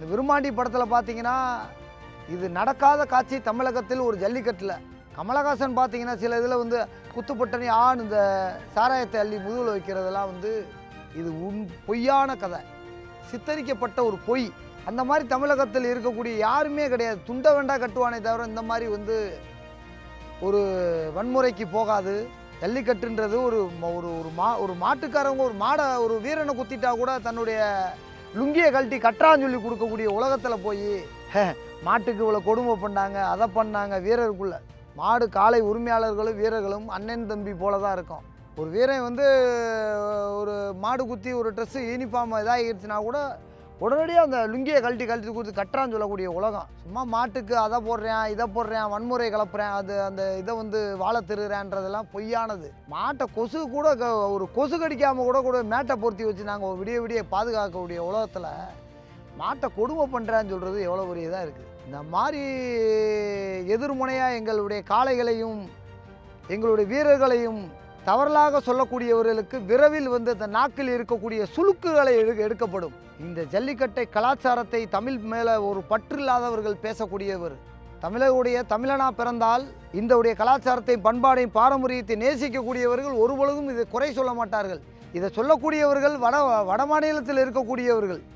இந்த விருமாண்டி படத்தில் பார்த்தீங்கன்னா இது நடக்காத காட்சி தமிழகத்தில் ஒரு ஜல்லிக்கட்டில். கமலஹாசன் பார்த்தீங்கன்னா சில இதில் வந்து குத்துப்பட்டனி ஆண் இந்த சாராயத்தை அள்ளி முதுகில் வைக்கிறதெல்லாம் வந்து இது உண் பொய்யான கதை. சித்தரிக்கப்பட்ட ஒரு பொய். அந்த மாதிரி தமிழகத்தில் இருக்கக்கூடிய யாருமே கிடையாது. துண்டை வேண்டா கட்டுவானே தவிர இந்த மாதிரி வந்து ஒரு வன்முறைக்கு போகாது. ஜல்லிக்கட்டுன்றது ஒரு ஒரு ஒரு மா ஒரு மாட்டுக்காரவங்க ஒரு மாடை ஒரு வீரனை குத்திட்டா கூட தன்னுடைய லுங்கியை கழட்டி கட்டுறான்னு சொல்லி கொடுக்கக்கூடிய உலகத்தில் போய் மாட்டுக்கு இவ்வளோ கொடுமை பண்ணாங்க அதை பண்ணாங்க வீரருக்குள்ளே. மாடு காளை உரிமையாளர்களும் வீரர்களும் அண்ணன் தம்பி போல தான் இருக்கும். ஒரு வீரன் வந்து ஒரு மாடு குத்தி ஒரு ட்ரெஸ்ஸு யூனிஃபார்ம் இதாகிடுச்சுன்னா கூட உடனடியாக அந்த லுங்கியை கழட்டி கழட்டி கொடுத்து கட்டுறான்னு சொல்லக்கூடிய உலகம். சும்மா மாட்டுக்கு அதை போடுறேன் இதை போடுறேன் வன்முறை கலப்புறேன் அது அந்த இதை வந்து வாழை திருகிறேன்றதெல்லாம் பொய்யானது. மாட்டை கொசு கூட க- ஒரு கொசு கடிக்காமல் கூட கூட மேட்டை பொருத்தி வச்சு நாங்கள் விடிய விடிய பாதுகாக்கக்கூடிய உலகத்தில் மாட்டை கொடுமை பண்ணுறான்னு சொல்கிறது எவ்வளோ பெரிய இதாக இருக்குது இந்த மாதிரி எதிர்முனையாக எங்களுடைய காளைகளையும் எங்களுடைய வீரர்களையும் தவறலாக சொல்லக்கூடியவர்களுக்கு விரைவில் வந்து அந்த நாக்கில் இருக்கக்கூடிய சுளுக்குகளை எடு எடுக்கப்படும். இந்த ஜல்லிக்கட்டை கலாச்சாரத்தை தமிழ் மேலே ஒரு பற்று இல்லாதவர்கள் பேசக்கூடியவர். தமிழருடைய தமிழனா பிறந்தால் இந்த உடைய கலாச்சாரத்தை பண்பாடையும் பாரம்பரியத்தை நேசிக்கக்கூடியவர்கள் ஒருபொழுதும் இதை குறை சொல்ல மாட்டார்கள். இதை சொல்லக்கூடியவர்கள் வட வட மாநிலத்தில் இருக்கக்கூடியவர்கள்.